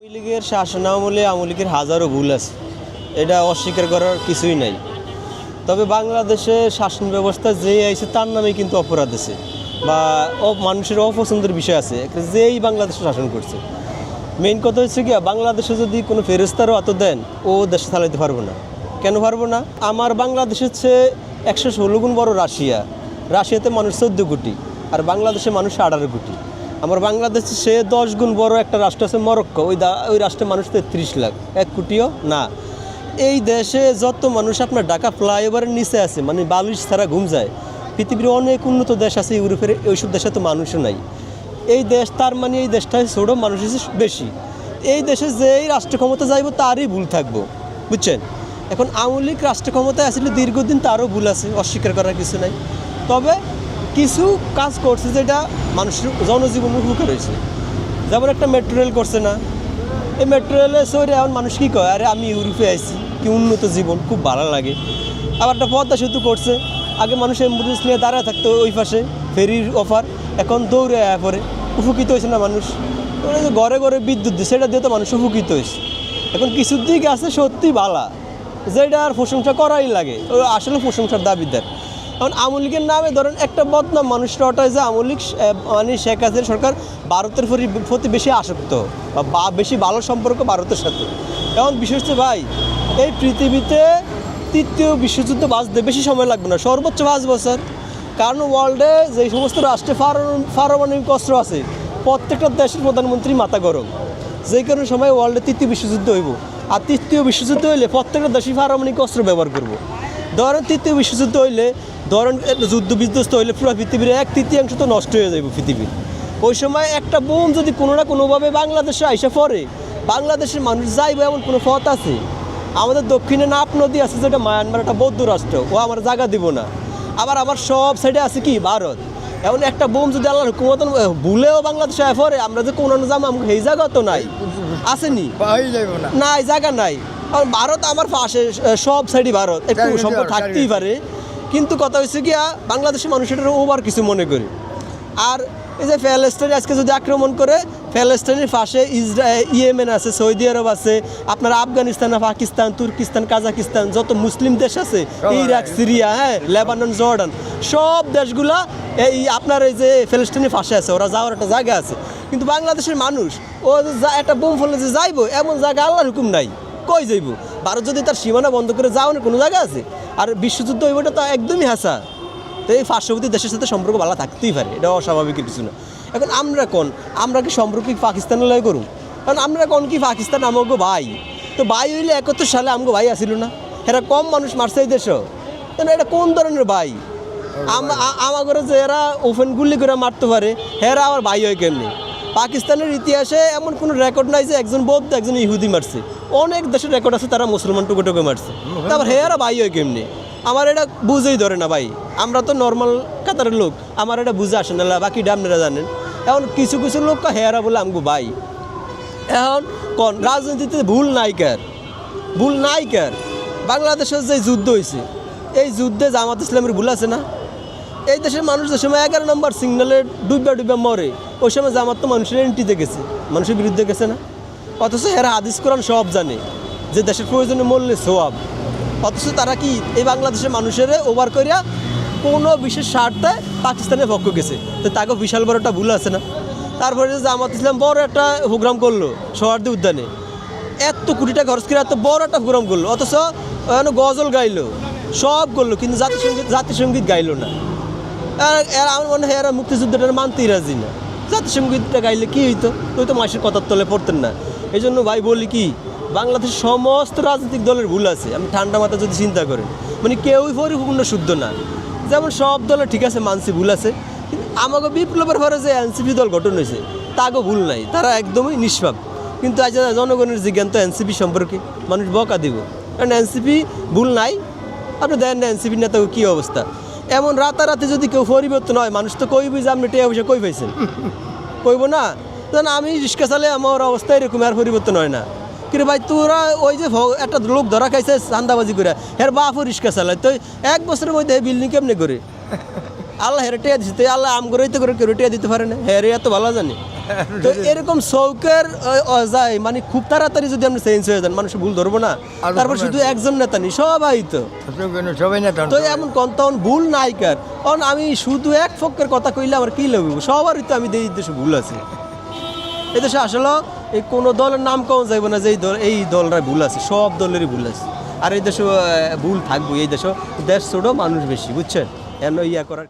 আওয়ামী লীগের শাসনামলে আওয়ামী লীগের হাজারো ভুল আছে। এটা অস্বীকার করার কিছুই নাই। তবে বাংলাদেশে শাসন ব্যবস্থা যে আইছে তার নামে কিন্তু অপরাধ আছে বা মানুষের অপছন্দের বিষয় আছে। যেই বাংলাদেশে শাসন করছে। মেইন কথা হচ্ছে কি বাংলাদেশে যদি কোনো ফেরেস্তারও অত দেন, ও দেশ চালাইতে পারব না। কেন পারব না? আমার বাংলাদেশ হচ্ছে একশো ষোলো গুণ বড় রাশিয়া। রাশিয়াতে মানুষ চোদ্দ কোটি, আর বাংলাদেশে মানুষ আঠারো কোটি। আমার বাংলাদেশে সে দশ গুণ বড় একটা রাষ্ট্র আছে মরক্কো। ওই ওই রাষ্ট্রের মানুষ তেত্রিশ লাখ। এক কোটিও না। এই দেশে যত মানুষ আপনার ঢাকা ফ্লাইওভারের নিচে আছে মানে বালিশ ছাড়া ঘুম যায়, পৃথিবীর অনেক উন্নত দেশ আছে ইউরোপের ওইসব দেশে তো মানুষও নাই। এই দেশ তার মানে এই দেশটা ছোটো মানুষ বেশি। এই দেশে যেই রাষ্ট্র ক্ষমতা যাইব, তারই ভুল থাকব। বুঝছেন? এখন আওয়ামী লীগ রাষ্ট্র ক্ষমতায় আসলে দীর্ঘদিন তারও ভুল আছে, অস্বীকার করার কিছু নাই। তবে কিছু কাজ করছে যেটা মানুষের জনজীবন উপকার হয়েছে যেমন একটা মেট্রো রেল করছে না। এই মেট্রো রেলে সরে এখন মানুষ কী কয় আরে আমি ইউরোপে আইছি, কি উন্নত জীবন, খুব ভালো লাগে। আবার একটা পদ্মা সেতু করছে। আগে মানুষ অ্যাম্বুলেন্স নিয়ে দাঁড়ায় থাকতো ওই পাশে ফেরির অফার এখন দৌড়ে আয়া পরে উপকৃত হয়েছে না মানুষ? ঘরে ঘরে বিদ্যুৎ দিয়ে সেটা দিয়ে তো মানুষ উপকৃত হয়েছে। এখন কিছু দিক আছে সত্যি ভালা যেটা আর প্রশংসা করাই লাগে। আসলে প্রশংসার দাবিদার। এখন আওয়ামী লীগের নামে ধরেন একটা বদনাম মানুষ রটায় যে আওয়ামী লীগ মানে শেখ হাসিনা সরকার ভারতের প্রতি- বেশি আসক্ত বা বেশি ভালো সম্পর্ক ভারতের সাথে। এখন বিশেষ ভাই, এই পৃথিবীতে তৃতীয় বিশ্বযুদ্ধ বাঁচতে বেশি সময় লাগবে না, সর্বোচ্চ পাঁচ বছর। কারণ ওয়ার্ল্ডে যে সমস্ত রাষ্ট্রে পারমাণবিক অস্ত্র আছে, প্রত্যেকটা দেশের প্রধানমন্ত্রী মাথা গরম। যে কোনো সময় ওয়ার্ল্ডে তৃতীয় বিশ্বযুদ্ধ হইব। আর তৃতীয় বিশ্বযুদ্ধ হইলে প্রত্যেকটা দেশই পারমাণবিক অস্ত্র ব্যবহার করব। ধরেন তৃতীয় বিশ্বযুদ্ধ হইলে ধরেন যুদ্ধ বিধ্বস্ত হইলে পুরো পৃথিবীর এক তৃতীয়াংশ তো নষ্ট হয়ে যাবে পৃথিবীর ওই সময় একটা বোম যদি কোনো না কোনোভাবে বাংলাদেশে আইসা পড়ে বাংলাদেশের মানুষ যাইবে এমন কোনো পথ আছে? আমাদের দক্ষিণে নাপ নদী আছে যেটা মায়ানমার একটা বৌদ্ধ রাষ্ট্র ও আমার জায়গা দিব না। আবার আমার সব সাইডে আছে কি? ভারত। এমন একটা বোম যদি আল্লাহর হুকুমত ভুলেও বাংলাদেশে আয় পরে আমরা যে কোনো যাম আমাকে এই জায়গা তো নাই। আসেনি? না। নাই জায়গা নাই। আর ভারত আমার পাশে সব সাইডই ভারত। একটু ভারত, থাকতেই পারে। কিন্তু কথা হয়েছে গিয়া বাংলাদেশের মানুষ এটার ওভার কিছু মনে করে। আর এই যে প্যালেস্টাইন আজকে যদি আক্রমণ করে প্যালেস্টাইনের পাশে ইসরা ইয়েমেন আছে সৌদি আরব আছে আপনার আফগানিস্তান পাকিস্তান তুর্কিস্তান কাজাকিস্তান যত মুসলিম দেশ আছে ইরাক সিরিয়া হ্যাঁ লেবানন জর্ডান সব দেশগুলা এই আপনার এই যে ফ্যালেস্টাইনের পাশে আছে ওরা যাওয়ার একটা জায়গা আছে। কিন্তু বাংলাদেশের মানুষ ও যা- একটা বোম ফেলে যে যাইবো এমন জায়গা আল্লাহর হুকুম নাই। কই যাইব? ভারত যদি তার সীমানা বন্ধ করে যাও না কোনো জায়গা আছে? আর বিশ্বযুদ্ধ হইবটা তো একদমই হাসা তো এই পার্শ্ববর্তী দেশের সাথে সম্পর্ক ভালো থাকতেই পারে এটা অস্বাভাবিক কিছু না এখন আমরা কোন? আমরা কি সম্পর্ক পাকিস্তানের লয় করুন কারণ আমরা কোন কি পাকিস্তান আমাকে ভাই? তো ভাই হইলে একাত্তর সালে আমাকে ভাই আসিল না? এরা কম মানুষ মারছে এই দেশও। তাহলে এটা কোন ধরনের ভাই? আমার যে এরা ওপেন গুলি করে মারতে পারে, হেরা আমার ভাই হয় কেমনি? পাকিস্তানের ইতিহাসে এমন কোনো রেকর্ড নাই যে একজন বৌদ্ধ, একজন ইহুদি মারছে। অনেক দেশের রেকর্ড আছে, তারা মুসলমান টুকু টুকু মারছে। তারপর হেরা ভাই হয় কেমনি? আমার এটা বুঝেই ধরে না ভাই। আমরা তো নর্মাল কাতারের লোক, আমার এটা বুঝে আসে না বাকি আপনারা জানেন। এখন কিছু কিছু লোক কয় হেরা বলে আমগো ভাই। এখন কোন রাজনীতিতে ভুল নাই কার? ভুল নাই কার? বাংলাদেশের যে যুদ্ধ হয়েছে এই যুদ্ধে জামাত ইসলামের ভুল আছে না? এই দেশের মানুষ যে সময় এগারো নম্বর সিগনালে ডুববা ডুববা মরে, ওই সময় জামাত তো মানুষের এন্ট্রিতে গেছে। মানুষের বিরুদ্ধে গেছে না? অথচ হেরা হাদিস কোরআন সব জানে যে দেশের প্রয়োজনে মরলে সোয়াব। অথচ তারা কি এই বাংলাদেশের মানুষের ওভার করিয়া কোনো বিশেষ স্বার্থে পাকিস্তানের পক্ষ গেছে? তো তাকে বিশাল বড় একটা ভুল আছে না? তারপরে যে জামাত ইসলাম বড় একটা প্রোগ্রাম করল সোহার্দি উদ্যানে। এত কোটি টাকা খরচ করে এত বড় একটা প্রোগ্রাম করল, অথচ গজল গাইলো, সব করল, কিন্তু জাতিসঙ্গীত জাতিসঙ্গীত গাইলো না। আমার মনে হয় এরা মুক্তিযুদ্ধটা মানতেই রাজি না। জাতিসঙ্গীতটা গাইলে কি হইতো? ওই তো মাসের কথার তলে পড়তেন না। এই জন্য ভাই বলি কি, বাংলাদেশের সমস্ত রাজনৈতিক দলের ভুল আছে। আমি ঠান্ডা মাথা যদি চিন্তা করেন মানে কেউই পরিপূর্ণ শুদ্ধ না। যেমন সব দলে ঠিক আছে, মানসি ভুল আছে, কিন্তু আমাকে বিপ্লবের পরে যে এনসিপি দল গঠন হয়েছে, তাকে ভুল নাই, তারা একদমই নিষ্পাপ। কিন্তু আজ জনগণের যে জ্ঞান তো এনসিপি সম্পর্কে, মানুষ বকা দিব। কারণ এনসিপি ভুল নাই, আপনি দেন না এনসিপি নেতা কী অবস্থা। এমন রাতারাতি যদি কেউ পরিবর্তন হয়, মানুষ তো কইবই যে আপনি টেয়া পয়সা কই পাইছেন? কইব না? যেন আমি রিক্সা চালে আমার অবস্থা এরকম আর পরিবর্তন হয় না। কিন্তু ভাই তোরা ওই যে একটা লোক ধরা খাইছে চান্দাবাজি করে হের বাপও রিক্সা চালায়। তো এক বছরের মধ্যে বিল্ডিং কেমনে করে? আল্লাহ হেরে টিয়া দিচ্ছে তো আল্লাহ আম করে তো করে কেউ টিয়া দিতে পারে না। হেরে এত ভালো জানে। তো এরকম চৌকের যায় মানে খুব তাড়াতাড়ি যদি আপনি চেঞ্জ হয়ে যান মানুষ ভুল ধরবো না। তারপর শুধু না। একজন নেতা নেই সবাই তো। সবাই না তো এমন কোন তখন ভুল নাই কার। কারণ আমি শুধু এক পক্ষের কথা কইলে আমার কি লাগবে সবারই তো আমি এই দেশে ভুল আছে। এই দেশে আসলে এই কোন দলের নাম কম যাইব না যে এই দল এই দলরা ভুল আছে, সব দলেরই ভুল আছে। আর এই দেশে ভুল থাকব এই দেশে দেশ ছোট, মানুষ বেশি, বুঝছেন? এন ইয়া করার